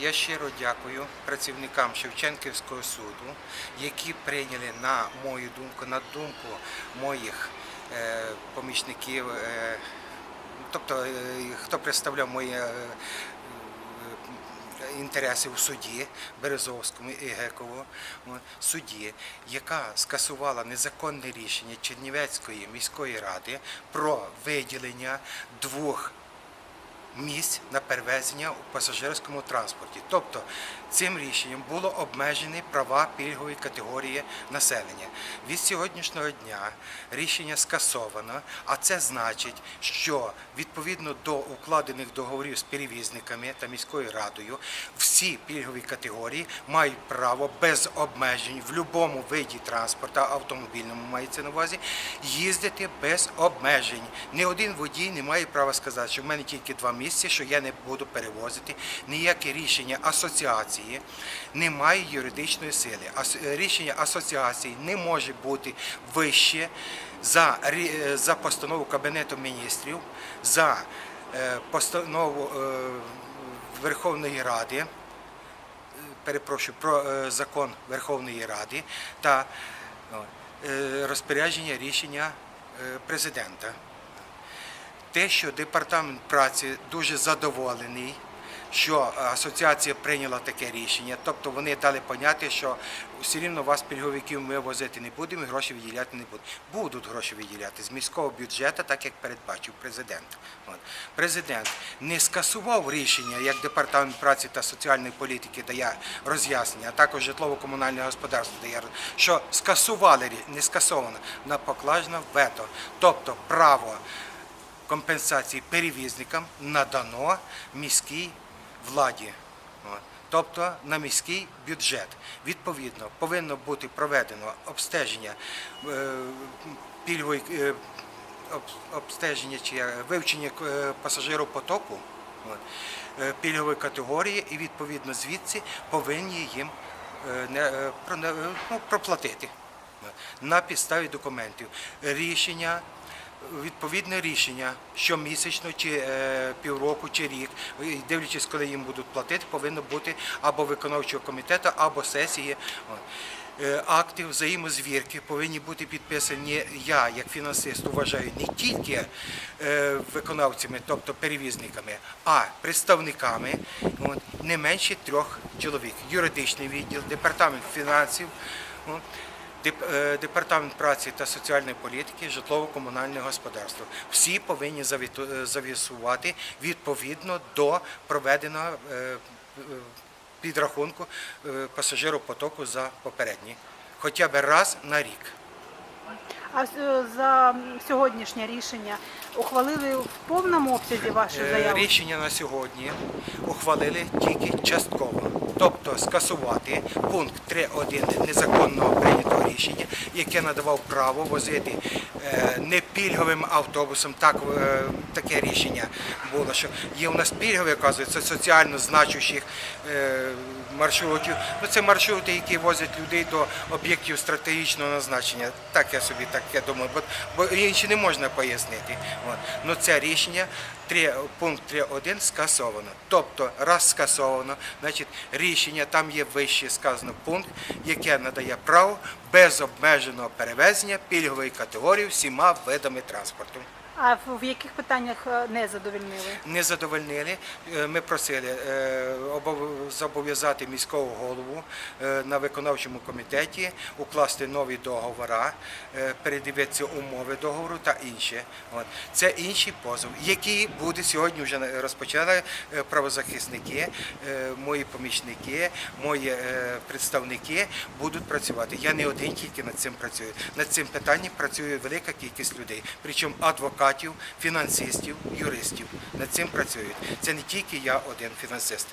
Я щиро дякую працівникам Шевченківського суду, які прийняли на мою думку, на думку моїх е, помічників, е, тобто е, хто представляв мої інтереси у суді Березовському і Гекову, от, судді, яка скасувала незаконне рішення Чернівецької міської ради про виділення двох місць на перевезення у пасажирському транспорті. Тобто цим рішенням було обмежені права пільгової категорії населення. Від сьогоднішнього дня рішення скасовано, а це значить, що відповідно до укладених договорів з перевізниками та міською радою всі пільгові категорії мають право без обмежень в будь-якому виді транспорту, автомобільному мається на увазі, їздити без обмежень. Ні один водій не має права сказати, що в мене тільки два місця, що я не буду перевозити. Ніяке рішення асоціації не має юридичної сили. Рішення асоціації не може бути вище за, е, за постанову Кабінету міністрів, за е, постанову е, Верховної Ради перепрошую, про закон Верховної Ради та е, розпорядження рішення президента. Те, що департамент праці дуже задоволений, що асоціація прийняла таке рішення, тобто вони дали поняття, що все рівно вас пільговиків ми возити не будемо, і гроші виділяти не будуть. Будуть гроші виділяти з міського бюджету, так як передбачив президент. От. Президент не скасував рішення, як департамент праці та соціальної політики дає роз'яснення, а також житлово-комунальне господарство дає, що скасували не скасовано на поклажне вето, тобто право компенсації перевізникам надано міській владі. Тобто на міський бюджет. Відповідно, повинно бути проведено обстеження е, пільгової е, обстеження чи вивчення е, пасажиропотоку е, пільгової категорії, і відповідно звідси повинні їм ну, проплатити на підставі документів. Рішення відповідне рішення щомісячно, чи е, півроку, чи рік, дивлячись, коли їм будуть платити, повинно бути або виконавчого комітету, або сесії. Е, Акти взаємозвірки повинні бути підписані. Я, як фінансист, вважаю не тільки е, виконавцями, тобто перевізниками, а представниками не менше трьох чоловік. Юридичний відділ, департамент фінансів. Е, Департамент праці та соціальної політики, житлово-комунальне господарство. Всі повинні е, завісувати відповідно до проведеного е, підрахунку пасажиропотоку за попередній, хоча б раз на рік. А за сьогоднішнє рішення ухвалили в повному обсязі вашу Е, заяву? Рішення на сьогодні ухвалили тільки частково, тобто скасувати пункт 3.1 незаконного прийнятого рішення, яке надавав право возити е, не пільговим автобусом. Так е, таке рішення було, що є у нас пільгові, оказується, соціально значущих маршрутів. Ну це маршрути, які возять людей до об'єктів стратегічного назначення. Так я собі так я думаю, бо, інші не можна пояснити. Ну це рішення 3, пункт 3.1 скасовано. Тобто, раз скасовано, значить рішення там є вище сказано пункт, яке надає право без обмеженого перевезення пільгової категорії всіма видами транспорту. А в, яких питаннях е, не задовольнили? Не задовольнили. Е, Ми просили е, зобов'язати міського голову на виконавчому комітеті укласти нові договори, передивитися умови договору та інше. Це інший позов, який буде сьогодні вже розпочали правозахисники, мої помічники, мої представники будуть працювати. Я не один тільки над цим працюю. Над цим питанням працює велика кількість людей, причому адвокатів, фінансистів, юристів. Над цим працюють. Це не тільки я один фінансист.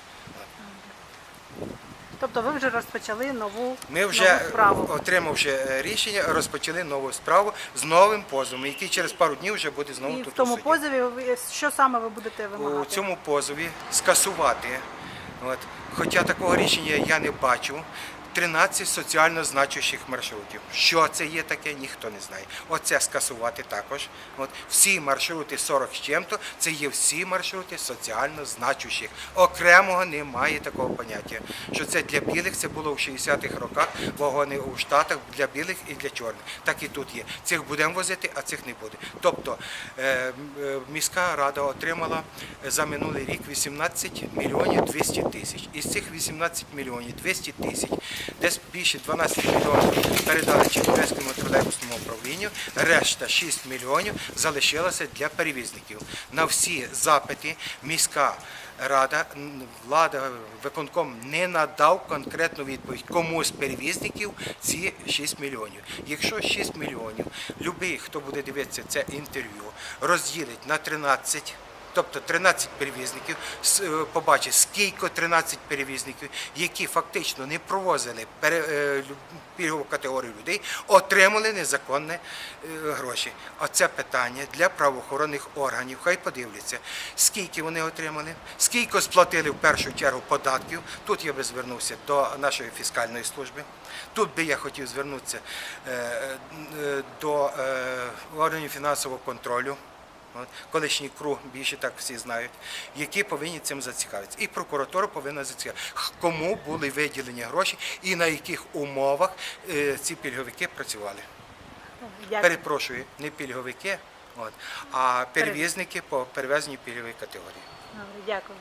Тобто ви вже розпочали нову, Ми вже нову справу. отримавши е, рішення, розпочали нову справу з новим позовом, який через пару днів вже буде знову І в тут у тому суді. позові що саме ви будете вимагати? у цьому позові скасувати. От. Хоча такого рішення я не бачу. 13 соціально значущих маршрутів. Що це є таке, ніхто не знає. Оце скасувати також. От всі маршрути 40 з чим-то, це є всі маршрути соціально значущих. Окремого немає такого поняття. Що це для білих, це було в 60-х роках вагони у Штатах для білих і для чорних. Так і тут є. Цих будемо возити, а цих не буде. Тобто е, е, міська рада отримала за минулий рік 18 мільйонів 200 тисяч. Із цих 18 мільйонів 200 тисяч, десь більше 12 мільйонів передали Чернівецькому тролейбусному управлінню, решта 6 мільйонів залишилося для перевізників. На всі запити міська рада, влада, виконком не надав конкретну відповідь, кому з перевізників ці 6 мільйонів. Якщо 6 мільйонів, любий, хто буде дивитися це інтерв'ю, розділить на 13 Тобто 13 перевізників е, побачить, скільки 13 перевізників, які фактично не провозили е, пільгову категорію людей, отримали незаконні е, гроші. Оце питання для правоохоронних органів. Хай подивляться, скільки вони отримали, скільки сплатили в першу чергу податків. Тут я би звернувся до нашої фіскальної служби. Тут би я хотів звернутися до органів фінансового контролю. Колишній круг, більше так всі знають, які повинні цим зацікавитися. І прокуратура повинна зацікавитися, кому були виділені гроші і на яких умовах е, ці пільговики працювали. Дякую. Перепрошую, не пільговики, от, а перевізники по перевезенню пільгової категорії. Добре, Дякую.